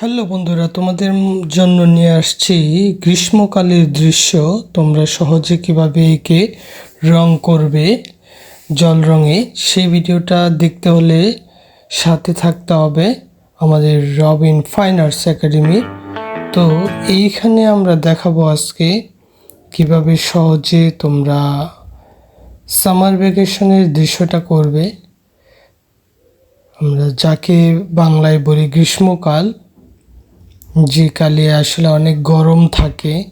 Hello বন্ধুরা, তোমাদের জন্য নিয়ে আসছি গ্রীষ্মকালের দৃশ্য। তোমরা সহজে কীভাবে একে রং করবে, জল রঙে, সেই ভিডিওটা দেখতে হলে সাথে থাকতে হবে আমাদের রবিন ফাইন আর্টস একাডেমি। তো এইখানে আমরা দেখাবো আজকে কীভাবে সহজে তোমরা সামার ভ্যাকেশনের দৃশ্যটা করবে। আমরা যাকে বাংলায় বলি গ্রীষ্মকাল যে কালে আসলে অনেক গরম থাকে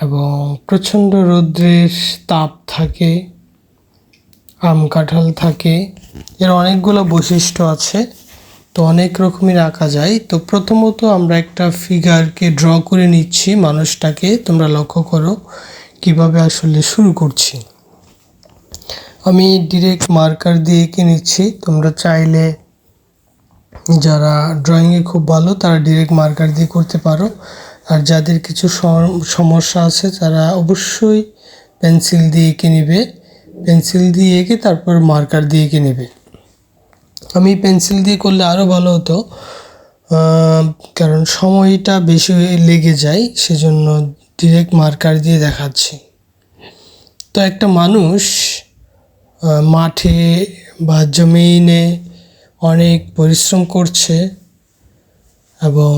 এবং প্রচণ্ড রৌদ্রের তাপ থাকে, আম কাঁঠাল থাকে, এর অনেকগুলো বৈশিষ্ট্য আছে, তো অনেক রকমের আঁকা যায়। তো প্রথমত আমরা একটা ফিগারকে ড্র করে নিচ্ছি, মানুষটাকে। তোমরা লক্ষ্য করো কীভাবে আসলে শুরু করছি। আমি ডিরেক্ট মার্কার দিয়ে এঁকে নিচ্ছি, তোমরা চাইলে যারা ড্রয়িংয়ে খুব ভালো, তারা ডিরেক্ট মার্কার দিয়ে করতে পারো। আর যাদের কিছু সমস্যা আছে, তারা অবশ্যই পেন্সিল দিয়ে এঁকে নেবে। পেন্সিল দিয়ে এঁকে তারপর মার্কার দিয়ে এঁকে নেবে। আমি পেন্সিল দিয়ে করলে আরও ভালো হতো কারণ সময়টা বেশি লেগে যায়, সেজন্য ডিরেক্ট মার্কার দিয়ে দেখাচ্ছি। তো একটা মানুষ মাঠে বা জমিনে অনেক পরিশ্রম করছে এবং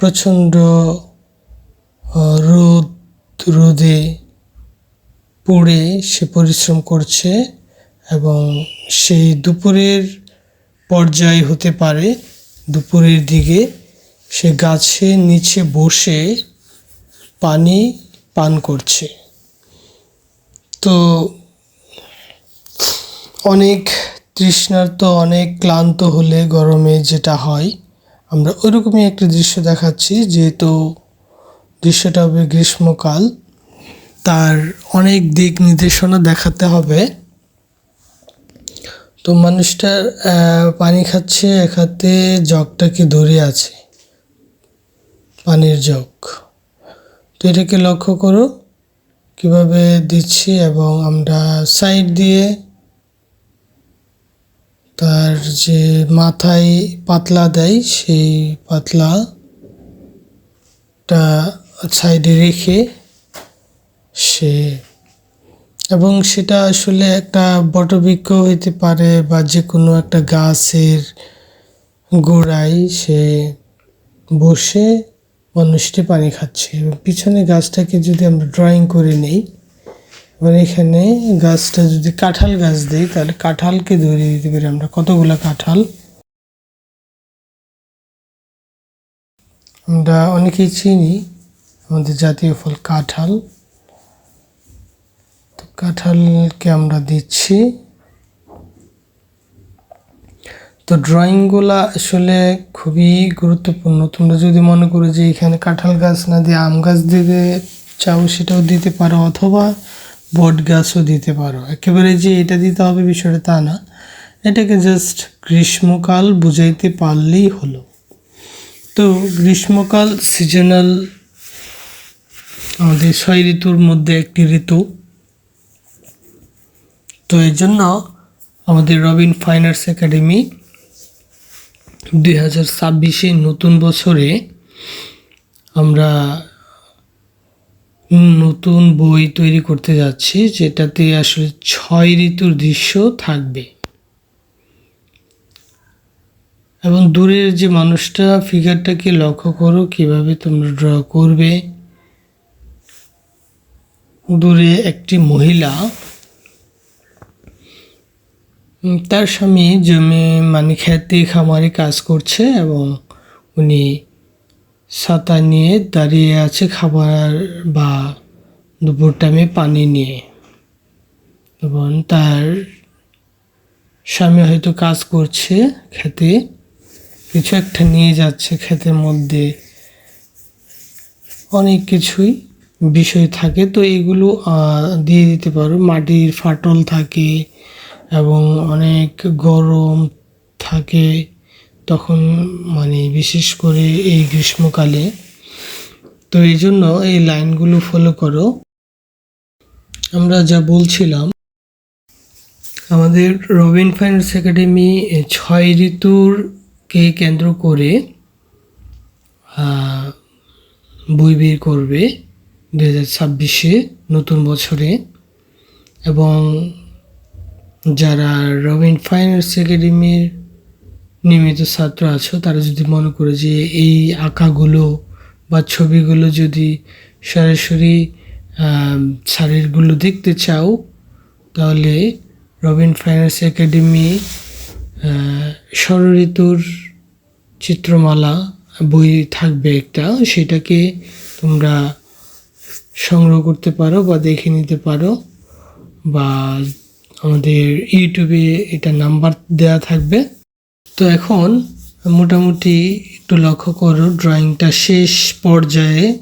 প্রচণ্ড রোদ, রোদে পড়ে সে পরিশ্রম করছে এবং সেই দুপুরের পর্যায় হতে পারে, দুপুরের দিকে সে গাছের নিচে বসে পানি পান করছে। তো অনেক তৃষ্ণার্ত অনেক ক্লান্ত হলে গরমে যেটা হয়, আমরা ওইরকমই একটা দৃশ্য দেখাচ্ছি, যেহেতু দৃশ্যটা হবে গ্রীষ্মকাল, তার অনেক দিক নির্দেশনা দেখাতে হবে। তো মানুষটার পানি খাচ্ছে এক হাতে জগটাকে ধরে আছে? পানির জগ। তো এটাকে লক্ষ্য করো, কীভাবে দিচ্ছি এবং আমরা সাইড দিয়ে তার যে মাথায় পাতলা দেয়, সেই পাতলাটা সাইডে রেখে সে এবং সেটা আসলে একটা বটবৃক্ষ হইতে পারে বা যে কোনো একটা গাছের গোড়ায় সে বসে মানুষটি পানি খাচ্ছে। এবং পিছনে গাছটাকে যদি আমরা ড্রয়িং করে নেই এবার এখানে গাছটা যদি কাঁঠাল গাছ দিই, তাহলে কাঁঠালকে ধরে দিতে পারি আমরা। কতগুলো কাঁঠাল? আমরা অনেকেই চিনি, আমাদের জাতীয় ফল কাঁঠাল। তো কাঁঠালকে আমরা দিচ্ছি। তো ড্রয়িংগুলো আসলে খুবই গুরুত্বপূর্ণ। তোমরা যদি মনে করো যে এখানে কাঁঠাল গাছ না দিয়ে আম গাছ দিতে চাও, সেটাও দিতে পারো, অথবা বট গাছও দিতে পারো। একেবারে যে এটা দিতে হবে বিষয়টা তা না। এটাকে জাস্ট গ্রীষ্মকাল বুঝাইতে পারলেই হলো। তো গ্রীষ্মকাল সিজনাল আমাদের ছয় ঋতুর মধ্যে একটি ঋতু। তো এই জন্য আমাদের রবিন ফাইন আর্টস একাডেমি দুই হাজার ছাব্বিশে নতুন বছরে আমরা নতুন বই তৈরি করতে যাচ্ছি, যেটাতে আসলে ছয় ঋতুর দৃশ্য থাকবে। এবং দূরের যে মানুষটা ফিগারটাকে লক্ষ্য করো, কীভাবে তোমরা ড্র করবে। দূরে একটি মহিলা তার স্বামী জমি মানে খেতে খামারে কাজ করছে এবং উনি ছাতা নিয়ে দাঁড়িয়ে আছে খাবার বা দুপুর টাইমে পানি নিয়ে। এবং তার স্বামী হয়তো কাজ করছে খেতে, কিছু একটা নিয়ে যাচ্ছে ক্ষেতের মধ্যে। অনেক কিছুই বিষয় থাকে, তো এগুলো দিয়ে দিতে পারো। মাটির ফাটল থাকে এবং অনেক গরম থাকে। তখন মানে বিশেষ করে এই গ্রীষ্মকালে, তো এই জন্য এই লাইনগুলো ফলো করো। আমরা যা বলছিলাম, আমাদের রবিন ফাইন্যান্স একাডেমি ছয় ঋতুরকে কেন্দ্র করে বই বের করবে দু হাজার ছাব্বিশে, নতুন বছরে। এবং যারা রবিন ফাইন্যান্স একাডেমির নিয়মিত ছাত্র আছো, তারা যদি মনে করে যে এই আঁকাগুলো বা ছবিগুলো যদি সরাসরি স্যারেরগুলো দেখতে চাও, তাহলে রবিন ফাইন্যান্স একাডেমি ষড়ঋতুর চিত্রমালা, বই থাকবে একটা, সেটাকে তোমরা সংগ্রহ করতে পারো বা দেখে নিতে পারো বা আমাদের ইউটিউবে এটা নাম্বার দেওয়া থাকবে। তো এখন মোটামুটি একটু লক্ষ্য করো ড্রয়িংটা শেষ পর্যায়ে।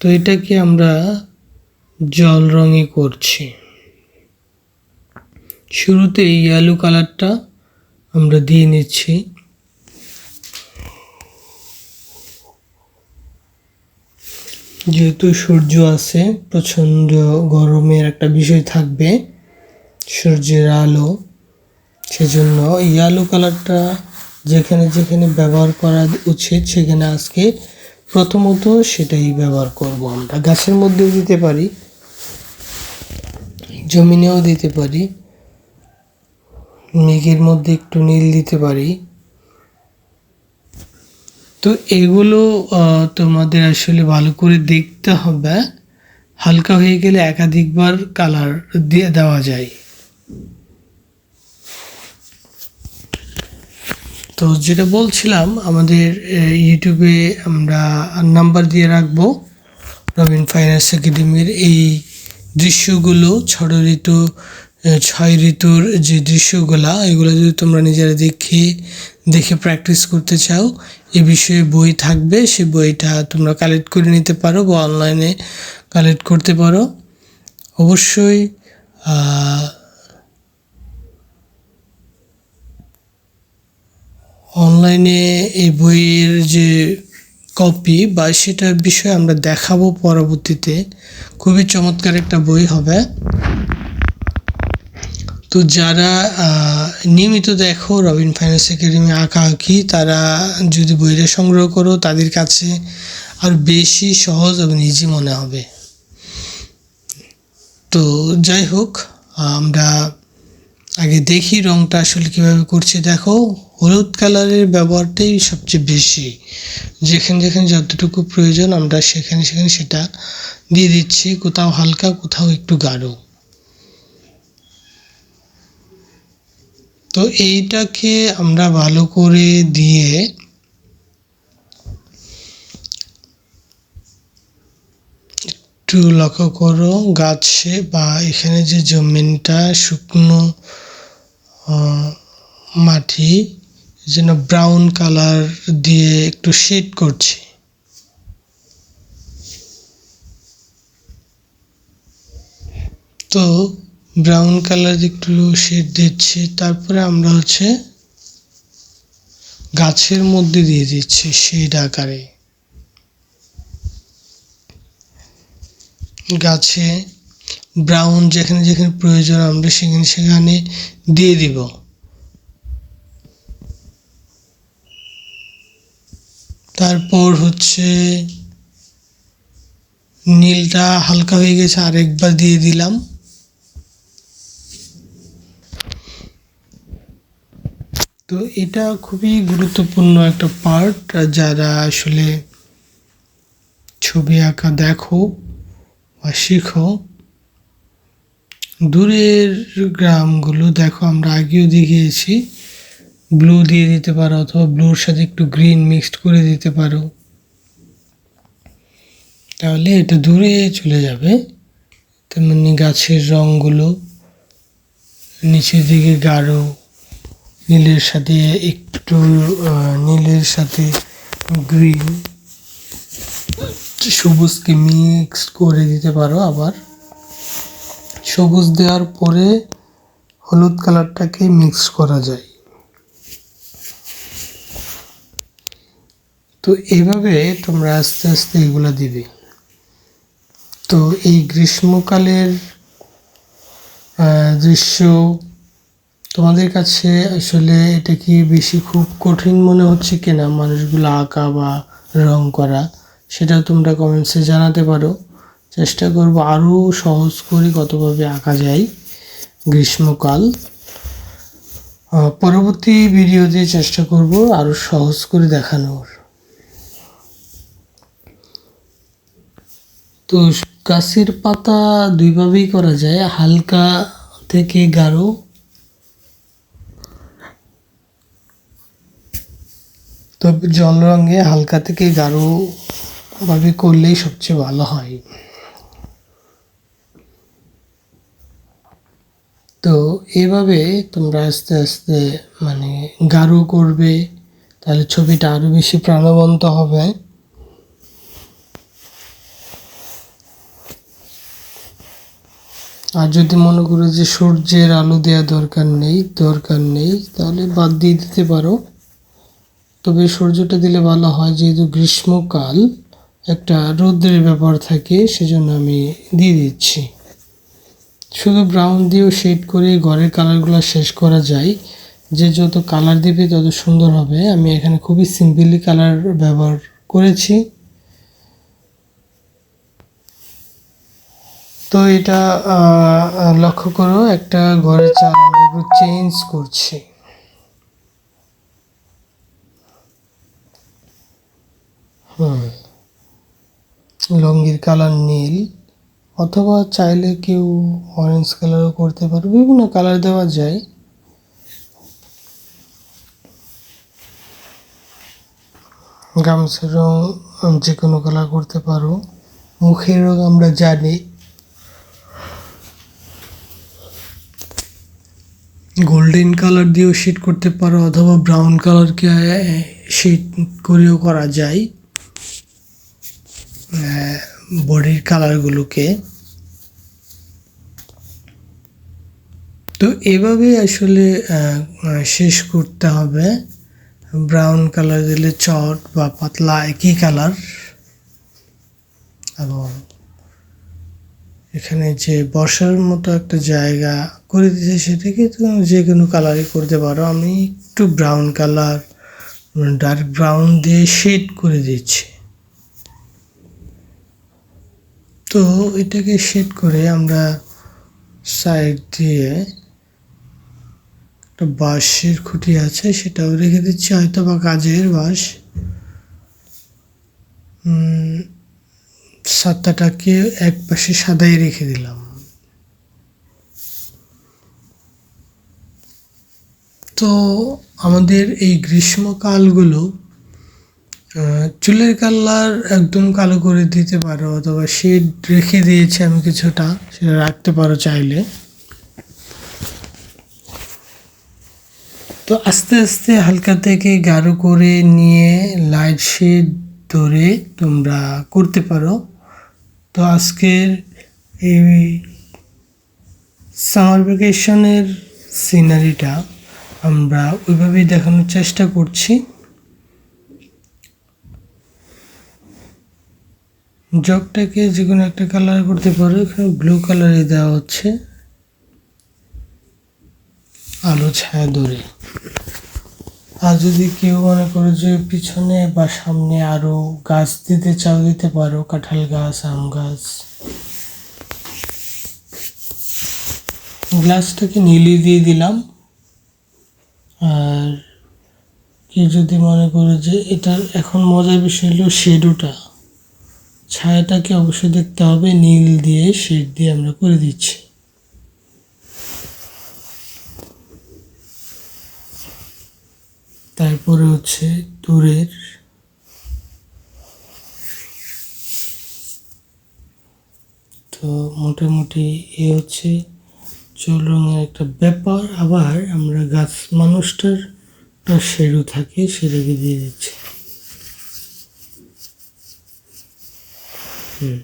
তো এটাকে আমরা জল রঙে করছি। শুরুতে এই ইয়েলো কালারটা আমরা দিয়ে নিচ্ছি। যেহেতু সূর্য আছে, প্রচণ্ড গরমের একটা বিষয় থাকবে, সূর্যের আলো। সেজন্য ইয়ালো কালারটা যেখানে যেখানে ব্যবহার করা উচিত, সেখানে আজকে প্রথমত সেটাই ব্যবহার করব আমরা। গাছের মধ্যেও দিতে পারি, জমিনেও দিতে পারি, মেঘের মধ্যে একটু নীল দিতে পারি। তো এগুলো তোমাদের আসলে ভালো করে দেখতে হবে। হালকা হয়ে গেলে একাধিকবার কালার দিয়ে দেওয়া যায়। তো যেটা বলছিলাম, আমাদের ইউটিউবে আমরা নাম্বার দিয়ে রাখব। রবিন ফাইন্যান্স একাডেমির এই দৃশ্যগুলো ছড় ঋতু ছয় ঋতুর যে দৃশ্যগুলা, এগুলো যদি তোমরা নিজেরা দেখে দেখে প্র্যাকটিস করতে চাও, এ বিষয়ে বই থাকবে সেই বইটা তোমরা কালেক্ট করে নিতে পারো বা অনলাইনে কালেক্ট করতে পারো। অবশ্যই অনলাইনে এই বইয়ের যে কপি বা সেটার বিষয়ে আমরা দেখাবো পরবর্তীতে। খুবই চমৎকার একটা বই হবে। তো যারা নিয়মিত দেখো রবিন ফাইন্যান্স একাডেমি আঁকা আঁকি তারা যদি বইটা সংগ্রহ করো, তাদের কাছে আর বেশি সহজ এবং ইজি মনে হবে। তো যাই হোক, আমরা আগে দেখি রংটা আসলে কীভাবে করছে। দেখো, হলুদ কালারের ব্যবহারটাই সবচেয়ে বেশি। যেখানে যেখানে যতটুকু প্রয়োজন আমরা সেখানে সেখানে সেটা দিয়ে দিচ্ছি, কোথাও হালকা, কোথাও একটু গাঢ়। তো এইটাকে আমরা ভালো করে দিয়ে একটু লক্ষ্য করো, গাছে বা এখানে যে জমিনটা শুকনো মাটি যেন ব্রাউন কালার দিয়ে একটু শেড করছি। তো ব্রাউন কালার একটু শেড দিচ্ছি, তারপরে আমরা হচ্ছে গাছের মধ্যে দিয়ে দিচ্ছি শেড আকারে। গাছে ব্রাউন যেখানে যেখানে প্রয়োজন আমরা সেখানে সেখানে দিয়ে দিব। তারপর হচ্ছে নীলটা হালকা হয়ে গেছে, আরেকবার দিয়ে দিলাম। তো এটা খুবই গুরুত্বপূর্ণ একটা পার্ট যারা আসলে ছবি আঁকা দেখো বা শিখো দূরের গ্রামগুলো দেখো, আমরা আগেও দেখিয়েছি। ব্লু দিয়ে দিতে পারো অথবা ব্লুর সাথে একটু গ্রিন মিক্সড করে দিতে পারো। তাহলে এটা দূরে চলে যাবে। তেমনি গাছের রঙগুলো নিচের দিকে গাঢ়, নীলের সাথে একটু নীলের সাথে গ্রিন সবুজকে মিক্স করে দিতে পারো আবার। সবুজ দেওয়ার পরে হলুদ কালারটাকে মিক্স করা যায়। তো এইভাবে তোমরা আস্তে আস্তে এগুলা দিবে। তো এই গ্রীষ্মকালের দৃশ্য তোমাদের কাছে আসলে এটা কি বেশি খুব কঠিন মনে হচ্ছে কিনা মানুষগুলো আঁকা বা রং করা, সেটাও তোমরা কমেন্টসে জানাতে পারো। চেষ্টা করব আরও সহজ করে কতভাবে আঁকা যায় গ্রীষ্মকাল। পরবর্তী ভিডিওতে চেষ্টা করব আরও সহজ করে দেখানোর। তো গাছের পাতা দুইভাবেই করা যায়, হালকা থেকে গাঢ়। তবে জল রঙে হালকা থেকে গাঢ়ভাবে করলেই সবচেয়ে ভালো হয় তো এভাবে তোমরা আস্তে আস্তে মানে গাঢ় করবে, তাহলে ছবিটা আরও বেশি প্রাণবন্ত হবে। আর যদি মনে করো যে সূর্যের আলো দেওয়া দরকার নেই দরকার নেই, তাহলে বাদ দিয়ে দিতে পারো। তবে সূর্যটা দিলে ভালো হয়, যেহেতু গ্রীষ্মকাল একটা রৌদ্রের ব্যাপার থাকে, সেজন্য আমি দিয়ে দিচ্ছি। শুধু ব্রাউন দিয়েও শেড করে ঘরের কালারগুলো শেষ করা যায়। যে যত কালার দিবে তত সুন্দর হবে। আমি এখানে খুবই সিম্পলি কালার ব্যবহার করেছি। তো এটা লক্ষ্য করো, একটা ঘরের চাল চেঞ্জ করছি। হুম। লঙ্গির কালার নীল। অথবা চাইলে কেউ অরেঞ্জ কালারও করতে পারো, বিভিন্ন কালার দেওয়া যায়। গামছার রং যে কোনো কালার করতে পারো। মুখের রং আমরা জানি। গোল্ডেন কালার দিয়েও শেড করতে পারো, অথবা ব্রাউন কালারকে শেড করেও করা যায়। বডির কালারগুলোকে তো এভাবে আসলে শেষ করতে হবে। ব্রাউন কালার দিলে চট বা পাতলা একই কালার এবং এখানে যে বসার মতো একটা জায়গা করে দিয়েছে, সেটাকে তুমি যে কোনো কালারই করতে পারো। আমি একটু ব্রাউন কালার ডার্ক ব্রাউন দিয়ে শেড করে দিচ্ছি। তো এটাকে শেড করে আমরা সাইড দিয়ে একটা বাঁশের খুঁটি আছে সেটাও রেখে দিচ্ছি হয়তো বা কাজের বাঁশ। উম, সাতটাটাকে এক পাশে সাদাই রেখে দিলাম। তো আমাদের এই গ্রীষ্মকালগুলো চুলের কালার একদম কালো করে দিতে পারো অথবা শেড রেখে দিয়েছি আমি কিছুটা, সেটা রাখতে পারো চাইলে। তো আস্তে আস্তে হালকা থেকে গাঢ় করে নিয়ে লাইট শেড ধরে তোমরা করতে পারো। তো আজকের এই সামার ভ্যাকেশনের সিনারিটা আমরা ওইভাবেই দেখানোর চেষ্টা করছি। জগটাকে যে কোনো একটা কালার করতে পারো। এখানে ব্লু কালারে দেওয়া হচ্ছে। আলো, ছায়া ধরে আর যদি কেউ মনে করো যে পিছনে বা সামনে আরও গাছ দিতে চাও, দিতে পারো। কাঁঠাল গাছ, আম গাছ। গ্লাসটাকে নীলি দিয়ে দিলাম। আর কেউ যদি মনে করো যে এটার এখন মজার বিষয় হলো শেডোটা ছায়াটাকে অবশ্যই দেখতে হবে, নীল দিয়ে, শেড দিয়ে আমরা করে দিচ্ছি। তারপরে হচ্ছে দূরের তো মোটামুটি এ হচ্ছে জল রঙের একটা ব্যাপার। আবার আমরা গাছ মানুষটার শেডও থাকে, সেটাকে দিয়ে দিচ্ছি। হুম।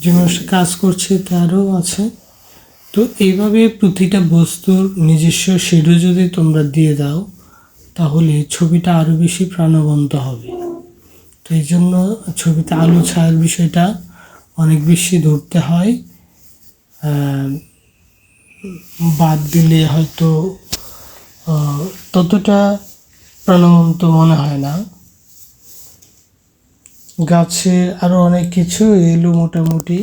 যে মানুষটা কাজ করছে, তারও আছে। তো এইভাবে প্রতিটা বস্তুর নিজস্ব শেডও যদি তোমরা দিয়ে দাও, তাহলে ছবিটা আরও বেশি প্রাণবন্ত হবে। তো এই জন্য ছবিতে আলো ছায়ার বিষয়টা অনেক বেশি ধরতে হয়। বাদ দিলে হয়তো ততটা প্রাণবন্ত মনে হয় না। গাছের আরও অনেক কিছু এলো মোটামুটি।